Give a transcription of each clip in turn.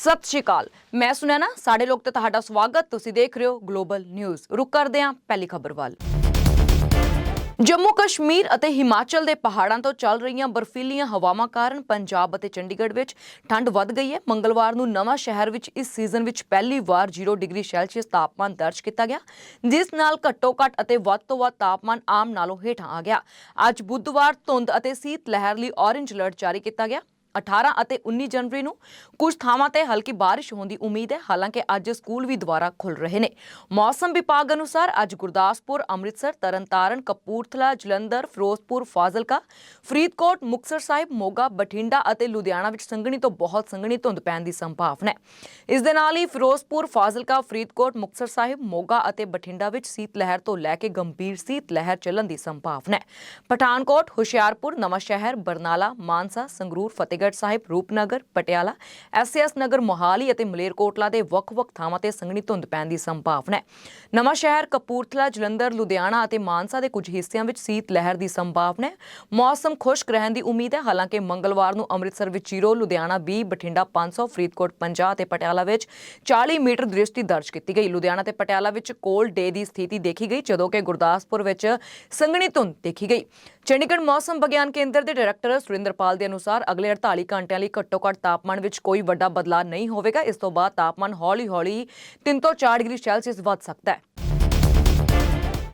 ਸਤਿ ਸ਼੍ਰੀ ਅਕਾਲ। ਮੈਂ ਸੁਨੈਨਾ ਸਾਡੇ ਲੋਕ ਤੇ ਤੁਹਾਡਾ ਸਵਾਗਤ, ਤੁਸੀਂ ਦੇਖ ਰਹੇ ਹੋ ਗਲੋਬਲ ਨਿਊਜ਼ ਰੁਕ ਕਰਦੇ ਹਾਂ ਪਹਿਲੀ ਖਬਰ ਵੱਲ। ਜੰਮੂ ਕਸ਼ਮੀਰ ਅਤੇ ਹਿਮਾਚਲ ਦੇ ਪਹਾੜਾਂ ਤੋਂ ਚੱਲ ਰਹੀਆਂ ਬਰਫੀਲੀਆਂ ਹਵਾਵਾਂ ਕਾਰਨ ਪੰਜਾਬ ਅਤੇ ਚੰਡੀਗੜ੍ਹ ਵਿੱਚ ਠੰਡ ਵੱਧ ਗਈ ਹੈ। ਮੰਗਲਵਾਰ ਨੂੰ ਨਵਾਂ ਸ਼ਹਿਰ ਵਿੱਚ, ਇਸ ਸੀਜ਼ਨ ਵਿੱਚ ਪਹਿਲੀ ਵਾਰ 0 ਡਿਗਰੀ ਸੈਲਸੀਅਸ ਤਾਪਮਾਨ ਦਰਜ ਕੀਤਾ ਗਿਆ, ਜਿਸ ਨਾਲ ਘੱਟੋ ਘੱਟ ਅਤੇ ਵੱਧ ਤੋਂ ਵੱਧ ਤਾਪਮਾਨ ਆਮ ਨਾਲੋਂ ਹੇਠਾਂ ਆ ਗਿਆ। ਅੱਜ ਬੁੱਧਵਾਰ ਧੁੰਦ ਅਤੇ ਸੀਤ ਲਹਿਰ ਲਈ ਔਰੇਂਜ ਅਲਰਟ ਜਾਰੀ ਕੀਤਾ ਗਿਆ। 18 ਅਤੇ 19 ਜਨਵਰੀ ਨੂੰ ਕੁਝ ਥਾਵਾਂ ਤੇ ਹਲਕੀ ਬਾਰਿਸ਼ ਹੋਣ ਦੀ ਉਮੀਦ ਹੈ। ਹਾਲਾਂਕਿ ਅੱਜ ਸਕੂਲ ਵੀ ਦੁਬਾਰਾ ਖੁੱਲ ਰਹੇ ਨੇ। ਮੌਸਮ ਵਿਭਾਗ ਅਨੁਸਾਰ ਅੱਜ ਗੁਰਦਾਸਪੁਰ, ਅੰਮ੍ਰਿਤਸਰ, ਤਰਨਤਾਰਨ, ਕਪੂਰਥਲਾ, ਜਲੰਧਰ, ਫਿਰੋਜ਼ਪੁਰ, ਫਾਜ਼ਿਲਕਾ, ਫਰੀਦਕੋਟ, ਮੁਕਤਸਰ ਸਾਹਿਬ, ਮੋਗਾ, ਬਠਿੰਡਾ ਅਤੇ ਲੁਧਿਆਣਾ ਵਿੱਚ ਸੰਘਣੀ ਤੋਂ ਬਹੁਤ ਸੰਘਣੀ ਧੁੰਦ ਪੈਣ ਦੀ ਸੰਭਾਵਨਾ ਹੈ। ਇਸ ਦੇ ਨਾਲ ਹੀ ਫਿਰੋਜ਼ਪੁਰ, ਫਾਜ਼ਿਲਕਾ, ਫਰੀਦਕੋਟ, ਮੁਕਤਸਰ ਸਾਹਿਬ, ਮੋਗਾ ਅਤੇ ਬਠਿੰਡਾ ਵਿੱਚ ਸੀਤ ਲਹਿਰ ਤੋਂ ਲੈ ਕੇ ਗੰਭੀਰ ਸੀਤ ਲਹਿਰ ਚੱਲਣ ਦੀ ਸੰਭਾਵਨਾ ਹੈ। ਪਠਾਨਕੋਟ, ਹੁਸ਼ਿਆਰਪੁਰ ਨਵਾਂ ਸ਼ਹਿਰ ਬਰਨਾਲਾ, ਮਾਨਸਾ, ਸੰਗਰੂਰ ਫਤਿਹ ਫਤਿਹਗੜ੍ਹ ਸਾਹਿਬ, ਰੂਪਨਗਰ, ਪਟਿਆਲਾ ਐਸਐਸ ਨਗਰ, ਮੋਹਾਲੀ ਅਤੇ ਮਲੇਰਕੋਟਲਾ ਦੇ ਵੱਖ-ਵੱਖ ਥਾਵਾਂ ਤੇ ਸੰਘਣੀ ਧੁੰਦ ਪੈਣ ਦੀ ਸੰਭਾਵਨਾ ਹੈ। ਨਵਾਂ ਸ਼ਹਿਰ ਕਪੂਰਥਲਾ, ਜਲੰਧਰ, ਲੁਧਿਆਣਾ ਅਤੇ ਮਾਨਸਾ ਦੇ ਕੁਝ ਹਿੱਸਿਆਂ ਵਿੱਚ ਸੀਤ ਲਹਿਰ ਦੀ ਸੰਭਾਵਨਾ ਹੈ। ਮੌਸਮ ਖੁਸ਼ਕ ਰਹਿਣ ਦੀ ਉਮੀਦ ਹੈ। ਹਾਲਾਂਕਿ ਮੰਗਲਵਾਰ ਨੂੰ ਅੰਮ੍ਰਿਤਸਰ ਵਿੱਚ 0 ਲੁਧਿਆਣਾ 20 ਬਠਿੰਡਾ 500 ਫਰੀਦਕੋਟ 50 ਅਤੇ ਪਟਿਆਲਾ ਵਿੱਚ 40 ਮੀਟਰ ਦ੍ਰਿਸ਼ਟੀ ਦਰਜ ਕੀਤੀ ਗਈ। ਲੁਧਿਆਣਾ ਤੇ ਪਟਿਆਲਾ ਵਿੱਚ ਕੋਲਡ ਡੇ ਦੀ ਸਥਿਤੀ ਦੇਖੀ ਗਈ, ਜਦੋਂ ਕਿ ਗੁਰਦਾਸਪੁਰ ਵਿੱਚ ਸੰਘਣੀ ਧੁੰਦ ਦੇਖੀ ਗਈ। ਚੰਡੀਗੜ੍ਹ ਮੌਸਮ ਵਿਗਿਆਨ ਕੇਂਦਰ ਦੇ ਡਾਇਰੈਕਟਰ ਸੁਰਿੰਦਰਪਾਲ ਦੇ ਅਨੁਸਾਰ ਅਗਲੇ 48 ਘੰਟਿਆਂ ਲਈ ਘੱਟੋ-ਘੱਟ ਤਾਪਮਾਨ ਵਿੱਚ ਕੋਈ ਵੱਡਾ ਬਦਲਾਅ ਨਹੀਂ ਹੋਵੇਗਾ। ਇਸ ਤੋਂ ਬਾਅਦ ਤਾਪਮਾਨ ਹੌਲੀ-ਹੌਲੀ 3 ਤੋਂ 4 ਡਿਗਰੀ ਸੈਲਸੀਅਸ ਵੱਧ ਸਕਦਾ ਹੈ।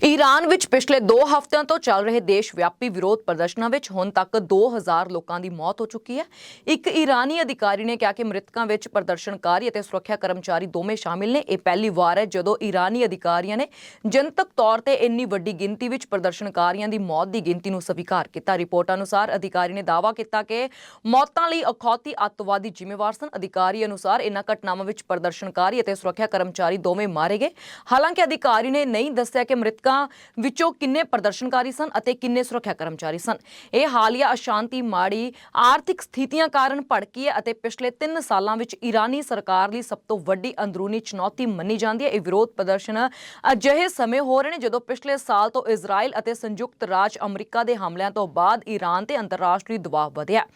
ਈਰਾਨ ਵਿੱਚ ਪਿਛਲੇ 2 ਹਫ਼ਤਿਆਂ ਤੋਂ ਚੱਲ ਰਹੇ ਦੇਸ਼ ਵਿਆਪੀ ਵਿਰੋਧ ਪ੍ਰਦਰਸ਼ਨਾਂ ਵਿੱਚ ਹੁਣ ਤੱਕ 2000 ਲੋਕਾਂ ਦੀ ਮੌਤ ਹੋ ਚੁੱਕੀ ਹੈ। ਇੱਕ ਈਰਾਨੀ ਅਧਿਕਾਰੀ ਨੇ ਕਿਹਾ ਕਿ ਮ੍ਰਿਤਕਾਂ ਵਿੱਚ ਪ੍ਰਦਰਸ਼ਨਕਾਰੀ ਅਤੇ ਸੁਰੱਖਿਆ ਕਰਮਚਾਰੀ ਦੋਵੇਂ ਸ਼ਾਮਿਲ ਨੇ। ਇਹ ਪਹਿਲੀ ਵਾਰ ਹੈ ਜਦੋਂ ਈਰਾਨੀ ਅਧਿਕਾਰੀਆਂ ਨੇ ਜਨਤਕ ਤੌਰ ਤੇ ਇੰਨੀ ਵੱਡੀ ਗਿਣਤੀ ਵਿੱਚ ਪ੍ਰਦਰਸ਼ਨਕਾਰੀਆਂ ਦੀ ਮੌਤ ਦੀ ਗਿਣਤੀ ਨੂੰ ਸਵੀਕਾਰ ਕੀਤਾ। ਰਿਪੋਰਟ ਅਨੁਸਾਰ ਅਧਿਕਾਰੀ ਨੇ ਦਾਅਵਾ ਕੀਤਾ ਕਿ ਮੌਤਾਂ ਲਈ ਅਖੌਤੀ ਅੱਤਵਾਦੀ ਜ਼ਿੰਮੇਵਾਰ ਸਨ। ਅਧਿਕਾਰੀ ਅਨੁਸਾਰ ਇਨ੍ਹਾਂ ਘਟਨਾਵਾਂ ਵਿੱਚ ਪ੍ਰਦਰਸ਼ਨਕਾਰੀ ਅਤੇ ਸੁਰੱਖਿਆ ਕਰਮਚਾਰੀ ਦੋਵੇਂ ਮਾਰੇ ਗਏ। ਹਾਲਾਂਕਿ ਅਧਿਕਾਰੀ ਨੇ ਨਹੀਂ ਦੱਸਿਆ ਕਿ ਮ੍ਰਿਤਕਾਂ ਵਿੱਚੋਂ ਕਿੰਨੇ ਪ੍ਰਦਰਸ਼ਨਕਾਰੀ ਸਨ ਅਤੇ ਕਿੰਨੇ ਸੁਰੱਖਿਆ ਕਰਮਚਾਰੀ ਸਨ। ਇਹ ਹਾਲੀਆ ਅਸ਼ਾਂਤੀ ਮਾੜੀ ਆਰਥਿਕ ਸਥਿਤੀਆਂ ਕਾਰਨ ਭੜਕੀ ਹੈ ਅਤੇ ਪਿਛਲੇ 3 ਸਾਲਾਂ ਵਿੱਚ ਈਰਾਨੀ ਸਰਕਾਰ ਲਈ ਸਭ ਤੋਂ ਵੱਡੀ ਅੰਦਰੂਨੀ ਚੁਣੌਤੀ ਮੰਨੀ ਜਾਂਦੀ ਹੈ। ਇਹ ਵਿਰੋਧ ਪ੍ਰਦਰਸ਼ਨ ਅਜਿਹੇ ਸਮੇਂ ਹੋ ਰਹੇ ਨੇ ਜਦੋਂ ਪਿਛਲੇ ਸਾਲ ਤੋਂ ਇਜ਼ਰਾਈਲ ਅਤੇ ਸੰਯੁਕਤ ਰਾਜ ਅਮਰੀਕਾ ਦੇ ਹਮਲਿਆਂ ਤੋਂ ਬਾਅਦ ਈਰਾਨ ਤੇ ਅੰਤਰਰਾਸ਼ਟਰੀ ਦਬਾਅ ਵਧਿਆ।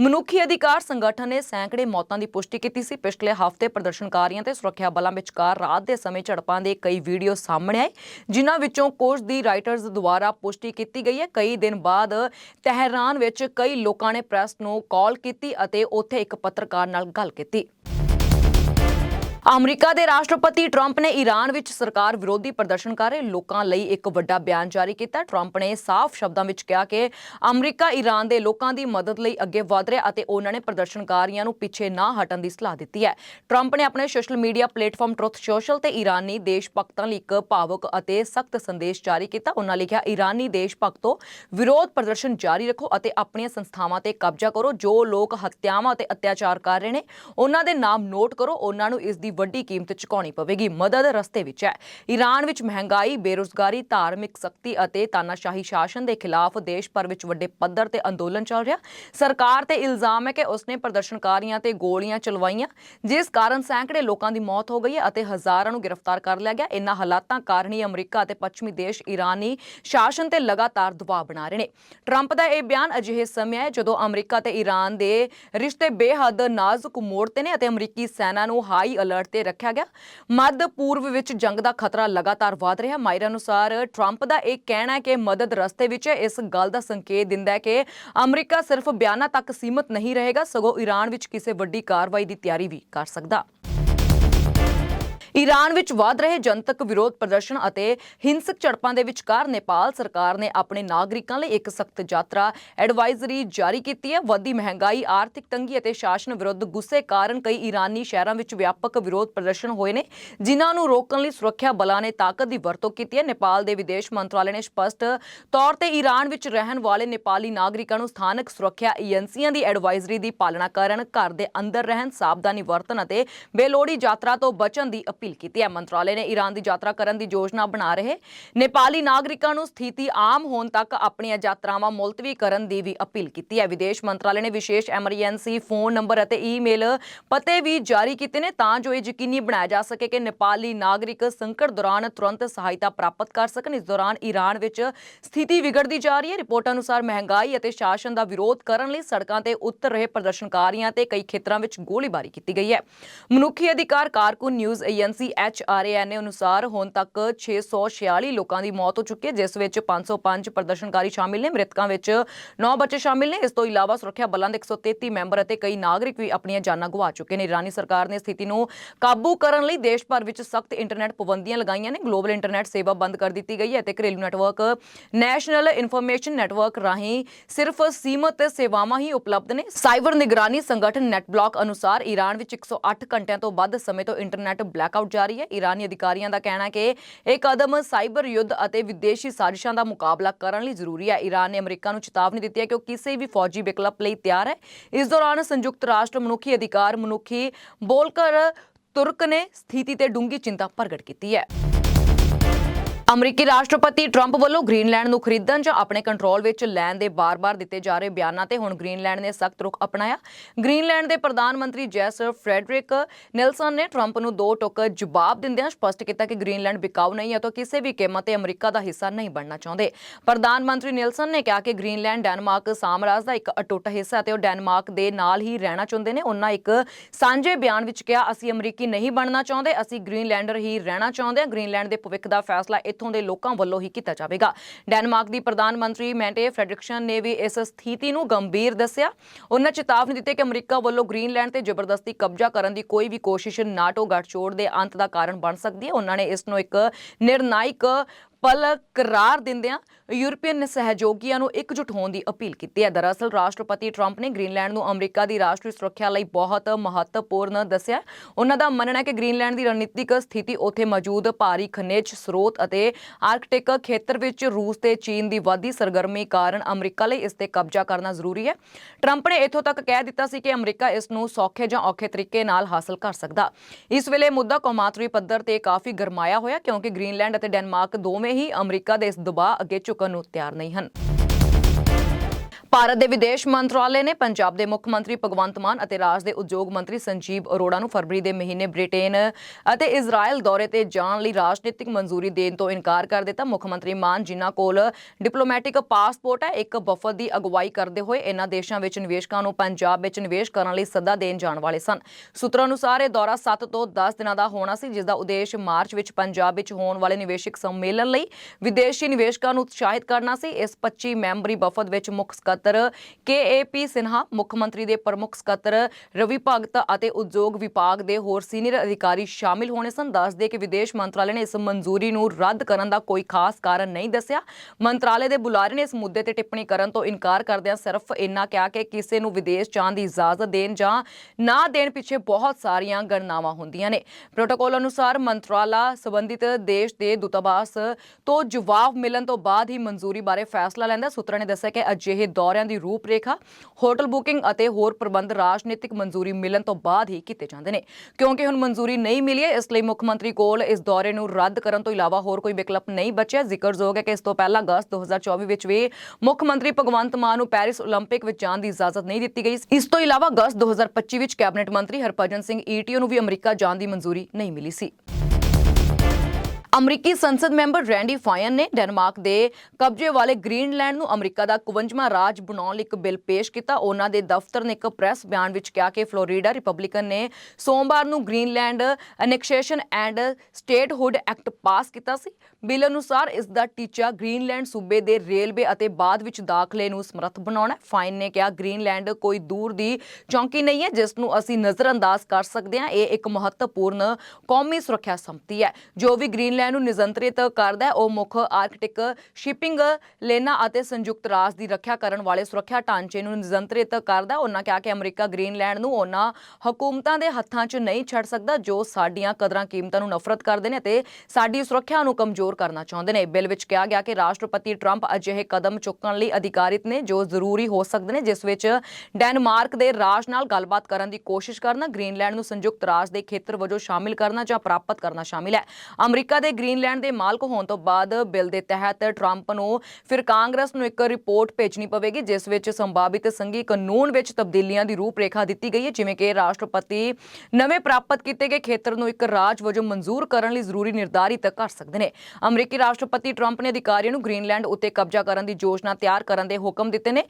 ਮਨੁੱਖੀ ਅਧਿਕਾਰ ਸੰਗਠਨ ਨੇ ਸੈਂਕੜੇ ਮੌਤਾਂ ਦੀ ਪੁਸ਼ਟੀ ਕੀਤੀ ਸੀ। ਪਿਛਲੇ ਹਫ਼ਤੇ ਪ੍ਰਦਰਸ਼ਨਕਾਰੀਆਂ ਤੇ ਸੁਰੱਖਿਆ ਬਲਾਂ ਵਿਚਕਾਰ ਰਾਤ ਦੇ ਸਮੇਂ ਝੜਪਾਂ ਦੇ ਕਈ ਵੀਡੀਓ ਸਾਹਮਣੇ ਆਏ, ਜਿਨ੍ਹਾਂ ਵਿੱਚੋਂ ਕੁਝ ਦੀ ਰਾਈਟਰਜ਼ ਦੁਆਰਾ ਪੁਸ਼ਟੀ ਕੀਤੀ ਗਈ ਹੈ। ਕਈ ਦਿਨ ਬਾਅਦ ਤਹਿਰਾਨ ਵਿੱਚ ਕਈ ਲੋਕਾਂ ਨੇ ਪ੍ਰੈਸ ਨੂੰ ਕਾਲ ਕੀਤੀ ਅਤੇ ਉੱਥੇ ਇੱਕ ਪੱਤਰਕਾਰ ਨਾਲ ਗੱਲ ਕੀਤੀ। ਅਮਰੀਕਾ ਦੇ ਰਾਸ਼ਟਰਪਤੀ ਟਰੰਪ ਨੇ ਈਰਾਨ ਵਿੱਚ ਸਰਕਾਰ ਵਿਰੋਧੀ ਪ੍ਰਦਰਸ਼ਨ ਕਰ ਰਹੇ ਲੋਕਾਂ ਲਈ ਇੱਕ ਵੱਡਾ ਬਿਆਨ ਜਾਰੀ ਕੀਤਾ। ਟਰੰਪ ਨੇ ਸਾਫ਼ ਸ਼ਬਦਾਂ ਵਿੱਚ ਕਿਹਾ ਕਿ ਅਮਰੀਕਾ ਈਰਾਨ ਦੇ ਲੋਕਾਂ ਦੀ ਮਦਦ ਲਈ ਅੱਗੇ ਵਧ ਰਿਹਾ ਅਤੇ ਉਹਨਾਂ ਨੇ ਪ੍ਰਦਰਸ਼ਨਕਾਰੀਆਂ ਨੂੰ ਪਿੱਛੇ ਨਾ ਹਟਣ ਦੀ ਸਲਾਹ ਦਿੱਤੀ ਹੈ। ਟਰੰਪ ਨੇ ਆਪਣੇ social media platform Truth Social ਤੇ ਈਰਾਨੀ ਦੇਸ਼ ਭਗਤਾਂ ਲਈ ਇੱਕ ਭਾਵੁਕ ਅਤੇ ਸਖਤ ਸੰਦੇਸ਼ ਜਾਰੀ ਕੀਤਾ। ਉਹਨਾਂ ਲਿਖਿਆ, ਈਰਾਨੀ ਦੇਸ਼ ਭਗਤੋ, ਵਿਰੋਧ ਪ੍ਰਦਰਸ਼ਨ ਜਾਰੀ ਰੱਖੋ ਅਤੇ ਆਪਣੀਆਂ ਸੰਸਥਾਵਾਂ ਤੇ ਕਬਜ਼ਾ ਕਰੋ। ਜੋ ਲੋਕ ਹੱਤਿਆਵਾਂ ਅਤੇ ਅਤਿਆਚਾਰ ਕਰ ਰਹੇ ਨੇ, ਉਹਨਾਂ ਦੇ ਨਾਮ ਨੋਟ ਕਰੋ। ਉਹਨਾਂ ਨੂੰ ਇਸ ਦੀ ਵੱਡੀ ਕੀਮਤ ਚੁਕਾਉਣੀ ਪਵੇਗੀ। ਮਦਦ ਰਸਤੇ ਵਿੱਚ ਹੈ। ਈਰਾਨ ਵਿੱਚ ਮਹਿੰਗਾਈ, ਬੇਰੁਜ਼ਗਾਰੀ, ਧਾਰਮਿਕ ਸਖਤੀ ਅਤੇ ਤਾਨਾਸ਼ਾਹੀ ਸ਼ਾਸਨ ਦੇ ਖਿਲਾਫ ਦੇਸ਼ ਭਰ ਵਿੱਚ ਵੱਡੇ ਪੱਧਰ ਤੇ ਅੰਦੋਲਨ ਚੱਲ ਰਿਹਾ। ਸਰਕਾਰ ਤੇ ਇਲਜ਼ਾਮ ਹੈ ਕਿ ਉਸਨੇ ਪ੍ਰਦਰਸ਼ਨਕਾਰੀਆਂ ਤੇ ਗੋਲੀਆਂ ਚਲਵਾਈਆਂ, ਜਿਸ ਕਾਰਨ ਸੈਂਕੜੇ ਲੋਕਾਂ ਦੀ ਮੌਤ ਹੋ ਗਈ ਹੈ ਅਤੇ ਹਜ਼ਾਰਾਂ ਨੂੰ ਗ੍ਰਿਫਤਾਰ ਕਰ ਲਿਆ ਗਿਆ। ਇਨ੍ਹਾਂ ਹਾਲਾਤਾਂ ਕਾਰਨ ਹੀ ਅਮਰੀਕਾ ਅਤੇ ਪੱਛਮੀ ਦੇਸ਼ ਈਰਾਨੀ ਸ਼ਾਸਨ ਤੇ ਲਗਾਤਾਰ ਦਬਾਅ ਬਣਾ ਰਹੇ ਨੇ। ਟਰੰਪ ਦਾ ਇਹ ਬਿਆਨ ਅਜਿਹੇ ਸਮੇਂ ਹੈ ਜਦੋਂ ਅਮਰੀਕਾ ਤੇ ਈਰਾਨ ਦੇ ਰਿਸ਼ਤੇ ਬੇਹੱਦ ਨਾਜ਼ੁਕ ਮੋੜ ਤੇ ਨੇ ਅਤੇ ਅਮਰੀਕੀ ਸੈਨਾ ਨੂੰ ਹਾਈ ਅਲਰਟ ਤੇ ਰੱਖਿਆ ਗਿਆ। ਮੱਧ ਪੂਰਬ ਵਿੱਚ ਜੰਗ ਦਾ ਖਤਰਾ ਲਗਾਤਾਰ ਵਧ ਰਿਹਾ। ਮਾਇਰ ਅਨੁਸਾਰ ਟਰੰਪ ਦਾ ਇਹ ਕਹਿਣਾ ਹੈ ਕਿ ਮਦਦ ਰਸਤੇ ਵਿੱਚ ਇਸ ਗੱਲ ਦਾ ਸੰਕੇਤ ਦਿੰਦਾ ਹੈ ਕਿ ਅਮਰੀਕਾ ਸਿਰਫ ਬਿਆਨਾਂ ਤੱਕ ਸੀਮਤ ਨਹੀਂ ਰਹੇਗਾ। ਸਗੋਂ ਈਰਾਨ ਵਿੱਚ ਕਿਸੇ ਵੱਡੀ ਕਾਰਵਾਈ ਦੀ ਤਿਆਰੀ ਵੀ ਕਰ ਸਕਦਾ। ਈਰਾਨ ਵਿੱਚ ਵਧ ਰਹੇ ਜਨਤਕ ਵਿਰੋਧ ਪ੍ਰਦਰਸ਼ਨ ਅਤੇ ਹਿੰਸਕ ਝੜਪਾਂ ਦੇ ਵਿਚਕਾਰ ਨੇਪਾਲ ਸਰਕਾਰ ਨੇ ਆਪਣੇ ਨਾਗਰਿਕਾਂ ਲਈ ਇੱਕ ਸਖਤ ਯਾਤਰਾ ਐਡਵਾਈਜ਼ਰੀ ਜਾਰੀ ਕੀਤੀ ਹੈ। ਵਧਦੀ ਮਹਿੰਗਾਈ, ਆਰਥਿਕ ਤੰਗੀ ਅਤੇ ਸ਼ਾਸਨ ਵਿਰੁੱਧ ਗੁੱਸੇ ਕਾਰਨ ਕਈ ਈਰਾਨੀ ਸ਼ਹਿਰਾਂ ਵਿੱਚ ਵਿਆਪਕ ਵਿਰੋਧ ਪ੍ਰਦਰਸ਼ਨ ਹੋਏ ਨੇ, ਜਿਨ੍ਹਾਂ ਨੂੰ ਰੋਕਣ ਲਈ ਸੁਰੱਖਿਆ ਬਲਾਂ ਨੇ ਤਾਕਤ ਦੀ ਵਰਤੋਂ ਕੀਤੀ ਹੈ। ਨੇਪਾਲ ਦੇ ਵਿਦੇਸ਼ ਮੰਤਰਾਲੇ ਨੇ ਸਪਸ਼ਟ ਤੌਰ ਤੇ ਈਰਾਨ ਵਿੱਚ ਰਹਿਣ ਵਾਲੇ ਨੇਪਾਲੀ ਨਾਗਰਿਕਾਂ ਨੂੰ ਸਥਾਨਕ ਸੁਰੱਖਿਆ ਏਜੰਸੀਆਂ ਦੀ ਐਡਵਾਈਜ਼ਰੀ ਦੀ ਪਾਲਣਾ ਕਰਨ, ਘਰ ਦੇ ਅੰਦਰ ਰਹਿਣ, ਸਾਵਧਾਨੀ ਵਰਤਣ ਅਤੇ ਬੇਲੋੜੀ ਯਾਤਰਾ ਤੋਂ ਬਚਣ ਦੀ ਅਪੀਲ ਅਪੀਲ ਕੀਤੀ ਹੈ। ਮੰਤਰਾਲੇ ਨੇ ਈਰਾਨ ਦੀ ਯਾਤਰਾ ਕਰਨ ਦੀ ਯੋਜਨਾ ਬਣਾ ਰਹੇ ਨੇਪਾਲੀ ਨਾਗਰਿਕਾਂ ਨੂੰ ਸਥਿਤੀ ਆਮ ਹੋਣ ਤੱਕ ਆਪਣੀਆਂ ਯਾਤਰਾਵਾਂ ਮੁਲਤਵੀ ਕਰਨ ਦੀ ਵੀ ਅਪੀਲ ਕੀਤੀ ਹੈ। ਵਿਦੇਸ਼ ਮੰਤਰਾਲੇ ਨੇ ਵਿਸ਼ੇਸ਼ ਐਮਰਜੈਂਸੀ, ਫੋਨ ਨੰਬਰ ਅਤੇ ਈਮੇਲ ਪਤੇ ਵੀ ਜਾਰੀ ਕੀਤੇ ਨੇ ਤਾਂ ਜੋ ਇਹ ਯਕੀਨੀ ਬਣਾਇਆ ਜਾ ਸਕੇ ਕਿ ਨੇਪਾਲੀ ਨਾਗਰਿਕ ਸੰਕਟ ਦੌਰਾਨ ਤੁਰੰਤ ਸਹਾਇਤਾ ਪ੍ਰਾਪਤ ਕਰ ਸਕਣ। ਇਸ ਦੌਰਾਨ ਈਰਾਨ ਵਿੱਚ ਸਥਿਤੀ ਵਿਗੜਦੀ ਜਾ ਰਹੀ ਹੈ। ਰਿਪੋਰਟਾਂ ਅਨੁਸਾਰ ਮਹਿੰਗਾਈ ਅਤੇ ਸ਼ਾਸਨ ਦਾ ਵਿਰੋਧ ਕਰਨ ਲਈ ਸੜਕਾਂ ਤੇ ਉਤਰ ਰਹੇ ਪ੍ਰਦਰਸ਼ਨਕਾਰੀਆਂ ਤੇ ਕਈ ਖੇਤਰਾਂ ਵਿੱਚ ਗੋਲੀਬਾਰੀ ਕੀਤੀ ਗਈ ਹੈ। ਮਨੁੱਖੀ ਅਧਿਕਾਰ ਕਾਰਕੁਨ ਨਿਊਜ਼ ਏਜੰਸੀ ਐਚਆਰਏਐਨ ਅਨੁਸਾਰ ਹੁਣ ਤੱਕ 646 ਲੋਕਾਂ ਦੀ ਮੌਤ ਹੋ ਚੁੱਕੀ ਹੈ, ਜਿਸ ਵਿੱਚ 505 ਪ੍ਰਦਰਸ਼ਨਕਾਰੀ ਸ਼ਾਮਿਲ ਨੇ, ਮ੍ਰਿਤਕਾਂ ਵਿੱਚ 9 ਬੱਚੇ ਸ਼ਾਮਿਲ ਨੇ। ਇਸ ਤੋਂ ਇਲਾਵਾ ਸੁਰੱਖਿਆ ਬਲਾਂ ਦੇ 133 ਮੈਂਬਰ ਅਤੇ ਕਈ ਨਾਗਰਿਕ ਵੀ ਆਪਣੀਆਂ ਜਾਨਾਂ ਗਵਾ ਚੁੱਕੇ ਨੇ। ਇਰਾਨੀ ਸਰਕਾਰ ਨੇ ਸਥਿਤੀ ਨੂੰ ਕਾਬੂ ਕਰਨ ਲਈ ਦੇਸ਼ ਭਰ ਵਿੱਚ ਸਖਤ ਇੰਟਰਨੈਟ ਪਾਬੰਦੀਆਂ ਲਗਾਈਆਂ ਨੇ। ਗਲੋਬਲ ਇੰਟਰਨੈਟ ਸੇਵਾ ਬੰਦ ਕਰ ਦਿੱਤੀ ਗਈ ਹੈ ਅਤੇ ਘਰੇਲੂ ਨੈਟਵਰਕ, ਨੈਸ਼ਨਲ ਇਨਫੋਰਮੇਸ਼ਨ ਨੈਟਵਰਕ ਰਾਹੀਂ ਸਿਰਫ ਸੀਮਤ ਸੇਵਾਵਾਂ ਹੀ ਉਪਲਬਧ ਨੇ। ਸਾਈਬਰ ਨਿਗਰਾਨੀ ਸੰਗਠਨ ਨੈਟ ਨੈਟਬਲੌਕ ਅਨੁਸਾਰ ਈਰਾਨ ਵਿੱਚ 108 ਘੰਟਿਆਂ ਤੋਂ ਵੱਧ ਸਮੇਂ ਤੋਂ ਇੰਟਰਨੈਟ ਬਲੈਕਆਊਟ ਜਾਰੀ ਹੈ। ਈਰਾਨੀ ਅਧਿਕਾਰੀਆਂ ਦਾ ਕਹਿਣਾ ਹੈ ਕਿ ਇਹ ਕਦਮ ਸਾਈਬਰ ਯੁੱਧ ਅਤੇ ਵਿਦੇਸ਼ੀ ਸਾਜ਼ਿਸ਼ਾਂ ਦਾ ਮੁਕਾਬਲਾ ਕਰਨ ਲਈ ਜ਼ਰੂਰੀ ਹੈ। ਈਰਾਨ ਨੇ ਅਮਰੀਕਾ ਨੂੰ ਚੇਤਾਵਨੀ ਦਿੱਤੀ ਹੈ ਕਿ ਉਹ ਕਿਸੇ ਵੀ ਫੌਜੀ ਵਿਕਲਪ ਲਈ ਤਿਆਰ ਹੈ। ਇਸ ਦੌਰਾਨ ਸੰਯੁਕਤ ਰਾਸ਼ਟਰ ਮਨੁੱਖੀ ਅਧਿਕਾਰ ਮਨੁੱਖੀ ਬੋਲਕਰ ਤੁਰਕ ਨੇ ਸਥਿਤੀ ਤੇ ਡੂੰਘੀ ਚਿੰਤਾ ਪ੍ਰਗਟ ਕੀਤੀ ਹੈ। ਅਮਰੀਕੀ ਰਾਸ਼ਟਰਪਤੀ ਟਰੰਪ ਵੱਲੋਂ ਗ੍ਰੀਨਲੈਂਡ ਨੂੰ ਖਰੀਦਣ ਜਾਂ ਆਪਣੇ ਕੰਟਰੋਲ ਵਿੱਚ ਲੈਣ ਦੇ ਬਾਰ-ਬਾਰ ਦਿੱਤੇ ਜਾ ਰਹੇ ਬਿਆਨਾਂ ਤੇ ਹੁਣ ਗ੍ਰੀਨਲੈਂਡ ਨੇ ਸਖਤ ਰੁਖ ਅਪਣਾਇਆ। ਗ੍ਰੀਨਲੈਂਡ ਦੇ ਪ੍ਰਧਾਨ ਮੰਤਰੀ ਜੈਸ ਫਰੈਡਰਿਕ ਨੈਲਸਨ ਨੇ ਟਰੰਪ ਨੂੰ ਦੋ ਟੁਕ ਜਵਾਬ ਦਿੰਦਿਆਂ ਸਪਸ਼ਟ ਕੀਤਾ ਕਿ ਗ੍ਰੀਨਲੈਂਡ ਵਿਕਾਊ ਨਹੀਂ ਹੈ ਤਾਂ ਕਿਸੇ ਵੀ ਕੀਮਤ ਤੇ ਅਮਰੀਕਾ ਦਾ ਹਿੱਸਾ ਨਹੀਂ ਬਣਨਾ ਚਾਹੁੰਦੇ। ਪ੍ਰਧਾਨ ਮੰਤਰੀ ਨਿਲਸਨ ਨੇ ਕਿਹਾ ਕਿ ਗ੍ਰੀਨਲੈਂਡ ਡੈਨਮਾਰਕ ਸਾਮਰਾਜ ਦਾ ਇੱਕ ਅਟੁੱਟ ਹਿੱਸਾ ਹੈ ਤੇ ਉਹ ਡੈਨਮਾਰਕ ਦੇ ਨਾਲ ਹੀ ਰਹਿਣਾ ਚਾਹੁੰਦੇ ਨੇ। ਉਹਨਾਂ ਇੱਕ ਸਾਂਝੇ ਬਿਆਨ ਵਿੱਚ ਕਿਹਾ, ਅਸੀਂ ਅਮਰੀਕੀ ਨਹੀਂ ਬਣਨਾ ਚਾਹੁੰਦੇ, ਅਸੀਂ ਗ੍ਰੀਨਲੈਂਡਰ ਹੀ ਰਹਿਣਾ ਚਾਹੁੰਦੇ ਹਾਂ। ਗ੍ਰੀਨਲੈਂਡ ਦੇ ਭਵਿੱਖ ਦਾ ਫੈਸਲਾ ਇੱਥੋਂ ਦੇ ਲੋਕਾਂ ਵੱਲੋਂ ਹੀ ਕੀਤਾ ਜਾਵੇਗਾ। ਡੈਨਮਾਰਕ ਦੀ ਪ੍ਰਧਾਨ ਮੰਤਰੀ ਮੈਂਟੇ ਫ੍ਰੈਡਰਿਕਸਨ ਨੇ ਵੀ ਇਸ ਸਥਿਤੀ ਨੂੰ ਗੰਭੀਰ ਦੱਸਿਆ। ਉਹਨਾਂ ਚੇਤਾਵਨੀ ਦਿੱਤੀ ਕਿ ਅਮਰੀਕਾ ਵੱਲੋਂ ਗ੍ਰੀਨਲੈਂਡ ਤੇ ਜ਼ਬਰਦਸਤੀ ਕਬਜ਼ਾ ਕਰਨ ਦੀ ਕੋਈ ਵੀ ਕੋਸ਼ਿਸ਼ ਨਾਟੋ ਗੱਠਜੋੜ ਦੇ ਅੰਤ ਦਾ ਕਾਰਨ ਬਣ ਸਕਦੀ ਹੈ। ਉਹਨਾਂ ਨੇ ਇਸ ਨੂੰ ਇੱਕ ਨਿਰਣਾਇਕ ਪਲ ਕਰਾਰ ਦਿੰਦਿਆਂ ਯੂਰਪੀਅਨ ਸਹਿਯੋਗੀਆਂ ਨੂੰ ਇਕਜੁੱਟ ਹੋਣ ਦੀ ਅਪੀਲ ਕੀਤੀ ਹੈ। ਦਰਅਸਲ, ਰਾਸ਼ਟਰਪਤੀ ਟਰੰਪ ਨੇ ਗ੍ਰੀਨਲੈਂਡ ਨੂੰ ਅਮਰੀਕਾ ਦੀ ਰਾਸ਼ਟਰੀ ਸੁਰੱਖਿਆ ਲਈ ਬਹੁਤ ਮਹੱਤਵਪੂਰਨ ਦੱਸਿਆ। ਉਹਨਾਂ ਦਾ ਮੰਨਣਾ ਹੈ ਕਿ ਗ੍ਰੀਨਲੈਂਡ ਦੀ ਰਣਨੀਤਿਕ ਸਥਿਤੀ ਉੱਥੇ ਮੌਜੂਦ ਭਾਰੀ ਖਣਿਜ ਸਰੋਤ ਅਤੇ ਆਰਕਟਿਕ ਖੇਤਰ ਵਿੱਚ ਰੂਸ ਤੇ ਚੀਨ ਦੀ ਵਾਧੀ ਸਰਗਰਮੀ ਕਾਰਨ ਅਮਰੀਕਾ ਲਈ ਇਸ ਤੇ ਕਬਜ਼ਾ ਕਰਨਾ ਜ਼ਰੂਰੀ ਹੈ। ਟਰੰਪ ਨੇ ਇੱਥੋਂ ਤੱਕ ਕਹਿ ਦਿੱਤਾ ਸੀ ਕਿ ਅਮਰੀਕਾ ਇਸ ਨੂੰ ਸੌਖੇ ਜਾਂ ਔਖੇ ਤਰੀਕੇ ਨਾਲ ਹਾਸਲ ਕਰ ਸਕਦਾ। ਇਸ ਵੇਲੇ ਮੁੱਦਾ ਕੌਮਾਂਤਰੀ ਪੱਧਰ ਤੇ ਕਾਫੀ ਗਰਮਾਇਆ ਹੋਇਆ, ਕਿਉਂਕਿ ਗ੍ਰੀਨਲੈਂਡ ਅਤੇ ਡੈਨਮਾਰਕ ਦੋਵੇਂ ਹੀ ਅਮਰੀਕਾ ਦੇ ਇਸ ਦਬਾਅ ਅੱਗੇ ਝੁਕਣ ਨੂੰ ਤਿਆਰ ਨਹੀਂ ਹਨ। ਭਾਰਤ ਦੇ ਵਿਦੇਸ਼ ਮੰਤਰਾਲੇ ਨੇ ਪੰਜਾਬ ਦੇ ਮੁੱਖ ਮੰਤਰੀ ਭਗਵੰਤ ਮਾਨ ਅਤੇ ਰਾਜ ਦੇ ਉਦਯੋਗ ਮੰਤਰੀ ਸੰਜੀਵ ਅਰੋੜਾ ਨੂੰ ਫਰਵਰੀ ਦੇ ਮਹੀਨੇ ਬ੍ਰਿਟੇਨ ਅਤੇ ਇਜ਼ਰਾਈਲ ਦੌਰੇ ਤੇ ਜਾਣ ਲਈ ਰਾਜਨੀਤਿਕ ਮਨਜ਼ੂਰੀ ਦੇਣ ਤੋਂ ਇਨਕਾਰ ਕਰ ਦਿੱਤਾ। ਮੁੱਖ ਮੰਤਰੀ ਮਾਨ ਜਿਨ੍ਹਾਂ ਕੋਲ ਡਿਪਲੋਮੈਟਿਕ ਪਾਸਪੋਰਟ ਹੈ, ਇੱਕ ਵਫਦ ਦੀ ਅਗਵਾਈ ਕਰਦੇ ਹੋਏ ਇਹਨਾਂ ਦੇਸ਼ਾਂ ਵਿੱਚ ਨਿਵੇਸ਼ਕਾਂ ਨੂੰ ਪੰਜਾਬ ਵਿੱਚ ਨਿਵੇਸ਼ ਕਰਨ ਲਈ ਸੱਦਾ ਦੇਣ ਜਾਣ ਵਾਲੇ ਸਨ। ਸੂਤਰਾਂ ਅਨੁਸਾਰ ਇਹ ਦੌਰਾ 7 ਤੋਂ 10 ਦਿਨਾਂ ਦਾ ਹੋਣਾ ਸੀ ਜਿਸ ਦਾ ਉਦੇਸ਼ ਮਾਰਚ ਵਿੱਚ ਪੰਜਾਬ ਵਿੱਚ ਹੋਣ ਵਾਲੇ ਨਿਵੇਸ਼ਕ ਸੰਮੇਲਨ ਲਈ ਵਿਦੇਸ਼ੀ ਨਿਵੇਸ਼ਕਾਂ ਨੂੰ ਉਤਸ਼ਾਹਿਤ ਕਰਨਾ ਸੀ। ਇਸ 25 ਮੈਂਬਰੀ ਵਫਦ ਵਿੱਚ ਮੁੱਖ ਸਕੱਤਰ ਕੇਏਪੀ ਸਿਨਹਾ, ਮੁੱਖ ਮੰਤਰੀ ਦੇ ਪ੍ਰਮੁੱਖ ਸਕੱਤਰ ਰਵੀ ਭਗਤ ਅਤੇ ਉਦਯੋਗ ਵਿਭਾਗ ਦੇ ਹੋਰ ਸੀਨੀਅਰ ਅਧਿਕਾਰੀ ਸ਼ਾਮਿਲ ਹੋਣੇ ਸਨ। ਦੱਸਦੇ ਕਿ ਵਿਦੇਸ਼ ਮੰਤਰਾਲੇ ਨੇ ਇਸ ਮਨਜ਼ੂਰੀ ਨੂੰ ਰੱਦ ਕਰਨ ਦਾ ਕੋਈ ਖਾਸ ਕਾਰਨ ਨਹੀਂ ਦੱਸਿਆ। ਮੰਤਰਾਲੇ ਦੇ ਬੁਲਾਰੇ ਨੇ ਇਸ ਮੁੱਦੇ ਤੇ ਟਿੱਪਣੀ ਕਰਨ ਤੋਂ ਇਨਕਾਰ ਕਰਦਿਆਂ ਸਿਰਫ ਇੰਨਾ ਕਿਹਾ ਕਿ ਕਿਸੇ ਨੂੰ ਵਿਦੇਸ਼ ਜਾਣ ਦੀ ਇਜਾਜ਼ਤ ਦੇਣ ਜਾਂ ਨਾ ਦੇਣ ਪਿੱਛੇ ਬਹੁਤ ਸਾਰੀਆਂ ਗਣਨਾਵਾਂ ਹੁੰਦੀਆਂ ਨੇ। ਪ੍ਰੋਟੋਕੋਲ ਅਨੁਸਾਰ ਮੰਤਰਾਲਾ ਸੰਬੰਧਿਤ ਦੇਸ਼ ਦੇ ਦੂਤਾਵਾਸ ਤੋਂ ਜਵਾਬ ਮਿਲਣ ਤੋਂ ਬਾਅਦ ਹੀ ਮਨਜ਼ੂਰੀ ਬਾਰੇ ਫੈਸਲਾ ਲੈਂਦਾ। ਸੂਤਰਾਂ ਨੇ ਦੱਸਿਆ ਕਿ ਅਜਿਹੇ ਦੌਰਿਆਂ ਦੀ ਰੂਪਰੇਖਾ ਹੋਟਲ ਬੁਕਿੰਗ ਅਤੇ ਹੋਰ ਪ੍ਰਬੰਧ ਰਾਜਨੀਤਿਕ ਮਨਜ਼ੂਰੀ ਮਿਲਣ ਤੋਂ ਬਾਅਦ ਹੀ ਕੀਤੇ ਜਾਂਦੇ ਨੇ ਕਿਉਂਕਿ ਹੁਣ ਮਨਜ਼ੂਰੀ ਨਹੀਂ ਮਿਲੀ ਹੈ ਇਸ ਲਈ ਮੁੱਖ ਮੰਤਰੀ ਕੋਲ ਇਸ ਦੌਰੇ ਨੂੰ ਰੱਦ ਕਰਨ ਤੋਂ ਇਲਾਵਾ ਹੋਰ ਕੋਈ ਵਿਕਲਪ ਨਹੀਂ ਬਚਿਆ ਜ਼ਿਕਰਯੋਗ ਹੈ ਕਿ ਇਸ ਤੋਂ ਪਹਿਲਾਂ ਅਗਸਤ 2024 ਵਿੱਚ ਵੀ ਮੁੱਖ ਮੰਤਰੀ ਭਗਵੰਤ ਮਾਨ ਨੂੰ ਪੈਰਿਸ 올림픽 ਵਿੱਚ ਜਾਣ ਦੀ ਇਜਾਜ਼ਤ ਨਹੀਂ ਦਿੱਤੀ ਗਈ ਇਸ ਤੋਂ ਇਲਾਵਾ ਅਗਸਤ 2025 ਵਿੱਚ ਕੈਬਨਿਟ ਮੰਤਰੀ ਹਰਭਜਨ ਸਿੰਘ ਈਟੀਓ ਨੂੰ ਵੀ ਅਮਰੀਕਾ ਜਾਣ ਦੀ ਮਨਜ਼ੂਰੀ ਨਹੀਂ ਮਿਲੀ ਸੀ ਅਮਰੀਕੀ ਸੰਸਦ ਮੈਂਬਰ ਰੈਂਡੀ ਫਾਇਨ ਨੇ ਡੈਨਮਾਰਕ ਦੇ ਕਬਜ਼ੇ ਵਾਲੇ ਗ੍ਰੀਨਲੈਂਡ ਨੂੰ ਅਮਰੀਕਾ ਦਾ 51ਵਾਂ ਰਾਜ ਬਣਾਉਣ ਲਈ ਇੱਕ ਬਿੱਲ ਪੇਸ਼ ਕੀਤਾ। ਉਹਨਾਂ ਦੇ ਦਫ਼ਤਰ ਨੇ ਇੱਕ ਪ੍ਰੈਸ ਬਿਆਨ ਵਿੱਚ ਕਿਹਾ ਕਿ ਫਲੋਰੀਡਾ ਰਿਪਬਲਿਕਨ ਨੇ ਸੋਮਵਾਰ ਨੂੰ Greenland annexation and statehood act pass ਕੀਤਾ ਸੀ। ਬਿੱਲ ਅਨੁਸਾਰ ਇਸ ਦਾ ਟੀਚਾ ਗ੍ਰੀਨਲੈਂਡ ਸੂਬੇ ਦੇ ਰੇਲਵੇ ਅਤੇ ਬਾਅਦ ਵਿੱਚ ਦਾਖਲੇ ਨੂੰ ਸਮਰੱਥ ਬਣਾਉਣਾ ਹੈ। ਫਾਈਨ ਨੇ ਕਿਹਾ, ਗ੍ਰੀਨਲੈਂਡ ਕੋਈ ਦੂਰ ਦੀ ਚੌਂਕੀ ਨਹੀਂ ਹੈ, ਜਿਸ ਨੂੰ ਅਸੀਂ ਨਜ਼ਰਅੰਦਾਜ਼ ਕਰ ਸਕਦੇ ਹਾਂ। ਇਹ ਇੱਕ ਮਹੱਤਵਪੂਰਨ ਕੌਮੀ ਸੁਰੱਖਿਆ ਸੰਪਤੀ ਹੈ। ਜੋ ਵੀ ਗ੍ਰੀਨਲੈਂਡ ਨੂੰ ਨਿਯੰਤਰਿਤ ਕਰਦਾ ਉਹ ਮੁੱਖ ਆਰਕਟਿਕ ਸ਼ਿਪਿੰਗ, ਲੇਨਾਂ ਅਤੇ ਸੰਯੁਕਤ ਰਾਜ ਦੀ ਰੱਖਿਆ ਕਰਨ ਵਾਲੇ ਸੁਰੱਖਿਆ ਢਾਂਚੇ ਨੂੰ ਨਿਯੰਤਰਿਤ ਕਰਦਾ ਉਹਨਾਂ ਕਿਹਾ ਕਿ ਅਮਰੀਕਾ, ਗ੍ਰੀਨਲੈਂਡ ਨੂੰ ਉਹਨਾਂ ਹਕੂਮਤਾਂ ਦੇ ਹੱਥਾਂ 'ਚ ਨਹੀਂ ਛੱਡ ਸਕਦਾ, ਜੋ ਸਾਡੀਆਂ ਕਦਰਾਂ ਕੀਮਤਾਂ ਨੂੰ ਨਫ਼ਰਤ ਕਰਦੇ ਨੇ ਅਤੇ ਸਾਡੀ ਸੁਰੱਖਿਆ ਨੂੰ ਕਮਜ਼ੋਰ ਕਰਨਾ ਚਾਹੁੰਦੇ ਨੇ। ਬਿੱਲ ਵਿੱਚ ਕਿਹਾ ਗਿਆ ਕਿ ਰਾਸ਼ਟਰਪਤੀ ਟਰੰਪ ਅਜਿਹੇ ਕਦਮ ਚੁੱਕਣ ਲਈ ਅਧਿਕਾਰਿਤ ਨੇ, ਜੋ ਜ਼ਰੂਰੀ ਹੋ ਸਕਦੇ ਨੇ, ਜਿਸ ਵਿੱਚ ਡੈਨਮਾਰਕ ਦੇ ਰਾਜ ਨਾਲ ਗੱਲਬਾਤ ਕਰਨ ਦੀ ਕੋਸ਼ਿਸ਼ ਕਰਨਾ, ਗ੍ਰੀਨਲੈਂਡ ਨੂੰ ਸੰਯੁਕਤ ਰਾਜ ਦੇ ਖੇਤਰ ਵਜੋਂ ਸ਼ਾਮਿਲ ਕਰਨਾ ਜਾਂ ਪ੍ਰਾਪਤ ਕਰਨਾ ਸ਼ਾਮਿਲ ਹੈ। ਅਮਰੀਕਾ ਦੇ ਗ੍ਰੀਨਲੈਂਡ ਦੇ ਮਾਲਕ ਹੋਣ ਤੋਂ ਬਾਅਦ ਬਿੱਲ ਦੇ ਤਹਿਤ ਟਰੰਪ ਨੂੰ ਫਿਰ ਕਾਂਗਰਸ ਨੂੰ ਇੱਕ ਰਿਪੋਰਟ ਭੇਜਣੀ ਪਵੇਗੀ, ਜਿਸ ਵਿੱਚ ਸੰਭਾਵਿਤ ਸੰਘੀ ਕਾਨੂੰਨ ਵਿੱਚ ਤਬਦੀਲੀਆਂ ਦੀ ਰੂਪਰੇਖਾ ਦਿੱਤੀ ਗਈ ਹੈ, ਜਿਵੇਂ ਕਿ ਰਾਸ਼ਟਰਪਤੀ ਨਵੇਂ ਪ੍ਰਾਪਤ ਕੀਤੇ ਗਏ ਖੇਤਰ ਨੂੰ ਇੱਕ ਰਾਜ ਵਜੋਂ ਮਨਜ਼ੂਰ ਕਰਨ ਲਈ ਜ਼ਰੂਰੀ ਨਿਰਧਾਰਿਤ ਕਰ ਸਕਦੇ ਨੇ। ਅਮਰੀਕੀ ਰਾਸ਼ਟਰਪਤੀ ਟਰੰਪ ਨੇ ਅਧਿਕਾਰੀਆਂ ਨੂੰ ਗ੍ਰੀਨਲੈਂਡ ਉੱਤੇ ਕਬਜ਼ਾ ਕਰਨ ਦੀ ਯੋਜਨਾ ਤਿਆਰ ਕਰਨ ਦੇ ਹੁਕਮ ਦਿੱਤੇ ਨੇ।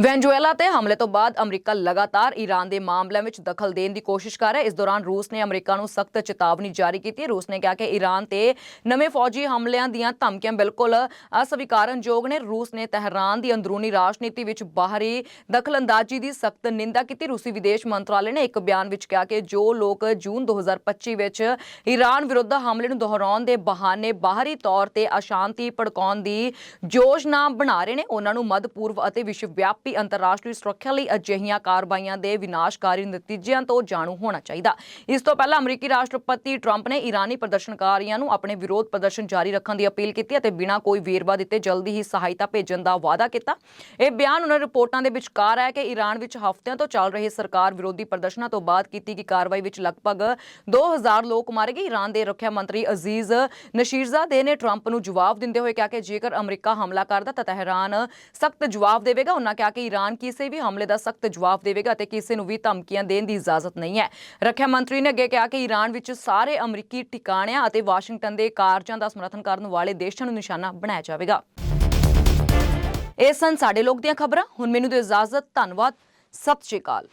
ਵੈਨਜ਼ੂਏਲਾ ਤੇ ਹਮਲੇ ਤੋਂ ਬਾਅਦ ਅਮਰੀਕਾ ਲਗਾਤਾਰ ਈਰਾਨ ਦੇ ਮਾਮਲਿਆਂ ਵਿੱਚ ਦਖਲ ਦੇਣ ਦੀ ਕੋਸ਼ਿਸ਼ ਕਰ ਰਿਹਾ ਇਸ ਦੌਰਾਨ ਰੂਸ ਨੇ ਅਮਰੀਕਾ ਨੂੰ ਸਖਤ ਚੇਤਾਵਨੀ ਜਾਰੀ ਕੀਤੀ ਹੈ। ਰੂਸ ਨੇ ਕਿਹਾ ਕਿ ਈਰਾਨ ਤੇ ਨਵੇਂ ਫੌਜੀ ਹਮਲਿਆਂ ਦੀਆਂ ਧਮਕੀਆਂ ਬਿਲਕੁਲ ਅਸਵੀਕਾਰਨਯੋਗ ਨੇ। ਰੂਸ ਨੇ ਤਹਿਰਾਨ ਦੀ ਅੰਦਰੂਨੀ ਰਾਜਨੀਤੀ ਵਿੱਚ ਬਾਹਰੀ ਦਖਲਅੰਦਾਜ਼ੀ ਦੀ ਸਖਤ ਨਿੰਦਾ ਕੀਤੀ। ਰੂਸੀ ਵਿਦੇਸ਼ ਮੰਤਰਾਲੇ ਨੇ ਇੱਕ ਬਿਆਨ ਵਿੱਚ ਕਿਹਾ ਕਿ ਜੋ ਲੋਕ ਜੂਨ 2025 ਵਿੱਚ ਈਰਾਨ ਵਿਰੁੱਧ ਹਮਲੇ ਨੂੰ ਦੁਹਰਾਉਣ ਦੇ ਬਹਾਨੇ ਬਾਹਰੀ ਤੌਰ ਤੇ ਅਸ਼ਾਂਤੀ ਭੜਕਾਉਣ ਦੀ ਯੋਜਨਾ ਬਣਾ ਰਹੇ ਨੇ, ਉਹਨਾਂ ਨੂੰ ਮੱਧ ਪੂਰਬ ਅਤੇ ਵਿਸ਼ਵ ਵਿਆਪੀ ਅੰਤਰਰਾਸ਼ਟਰੀ ਸੁਰੱਖਿਆ ਲਈ ਅਜਿਹੀਆਂ ਕਾਰਵਾਈਆਂ ਦੇ ਵਿਨਾਸ਼ਕਾਰੀ ਨਤੀਜਿਆਂ ਤੋਂ ਜਾਣੂ ਹੋਣਾ ਚਾਹੀਦਾ। ਇਸ ਤੋਂ ਪਹਿਲਾਂ ਅਮਰੀਕੀ ਰਾਸ਼ਟਰਪਤੀ ਟਰੰਪ ਨੇ ਈਰਾਨੀ ਪ੍ਰਦਰਸ਼ਨਕਾਰੀਆਂ ਨੂੰ ਆਪਣੇ ਵਿਰੋਧ ਪ੍ਰਦਰਸ਼ਨ ਜਾਰੀ ਰੱਖਣ ਦੀ ਅਪੀਲ ਕੀਤੀ ਅਤੇ ਬਿਨਾਂ ਕੋਈ ਵੇਰਵਾ ਦਿੱਤੇ ਜਲਦੀ ਹੀ ਸਹਾਇਤਾ ਭੇਜਣ ਦਾ ਵਾਅਦਾ ਕੀਤਾ। ਇਹ ਬਿਆਨ ਉਹਨਾਂ ਰਿਪੋਰਟਾਂ ਦੇ ਵਿਚਕਾਰ ਹੈ ਕਿ ਈਰਾਨ ਵਿੱਚ ਹਫ਼ਤਿਆਂ ਤੋਂ ਚੱਲ ਰਹੇ ਸਰਕਾਰ ਵਿਰੋਧੀ ਪ੍ਰਦਰਸ਼ਨਾਂ ਤੋਂ ਬਾਅਦ ਕੀਤੀ ਗਈ ਕਾਰਵਾਈ ਵਿੱਚ ਲਗਭਗ 2000 ਲੋਕ ਮਾਰੇ ਗਏ ਈਰਾਨ ਦੇ ਰੱਖਿਆ ਮੰਤਰੀ ਅਜ਼ੀਜ਼ ਨਸ਼ੀਰਜ਼ਾਦੇ ਨੇ ਟਰੰਪ ਨੂੰ ਜਵਾਬ ਦਿੰਦੇ ਹੋਏ ਕਿਹਾ ਕਿ ਜੇਕਰ ਅਮਰੀਕਾ ਹਮਲਾ ਕਰਦਾ ਤਾਂ ਤਹਿਰਾਨ ਸਖਤ ਜਵਾਬ ਦੇਵੇਗਾ। ਉਹਨਾਂ ਕਿਹਾ ਕਿ ਈਰਾਨ ਕਿਸੇ ਵੀ ਹਮਲੇ ਦਾ ਸਖਤ ਜਵਾਬ ਦੇਵੇਗਾ ਅਤੇ ਕਿਸੇ ਨੂੰ ਵੀ ਧਮਕੀਆਂ ਦੇਣ ਦੀ ਇਜਾਜ਼ਤ ਨਹੀਂ ਹੈ। ਰੱਖਿਆ ਮੰਤਰੀ ਨੇ ਅੱਗੇ ਕਿਹਾ ਕਿ ਈਰਾਨ ਵਿੱਚ ਸਾਰੇ ਅਮਰੀਕੀ ਟਿਕਾਣਿਆਂ ਅਤੇ ਵਾਸ਼ਿੰਗਟਨ ਦੇ ਕਾਰਜਾਂ ਦਾ ਸਮਰਥਨ ਕਰਨ ਵਾਲੇ ਦੇਸ਼ਾਂ ਨੂੰ ਨਿਸ਼ਾਨਾ ਬਣਾਇਆ ਜਾਵੇਗਾ। ਇਹ ਸਨ ਸਾਡੇ ਲੋਕ ਦੀਆਂ ਖਬਰਾਂ। ਹੁਣ ਮੈਨੂੰ ਦਿਓ ਇਜਾਜ਼ਤ। ਧੰਨਵਾਦ। ਸਤਿ ਸ਼੍ਰੀ ਅਕਾਲ।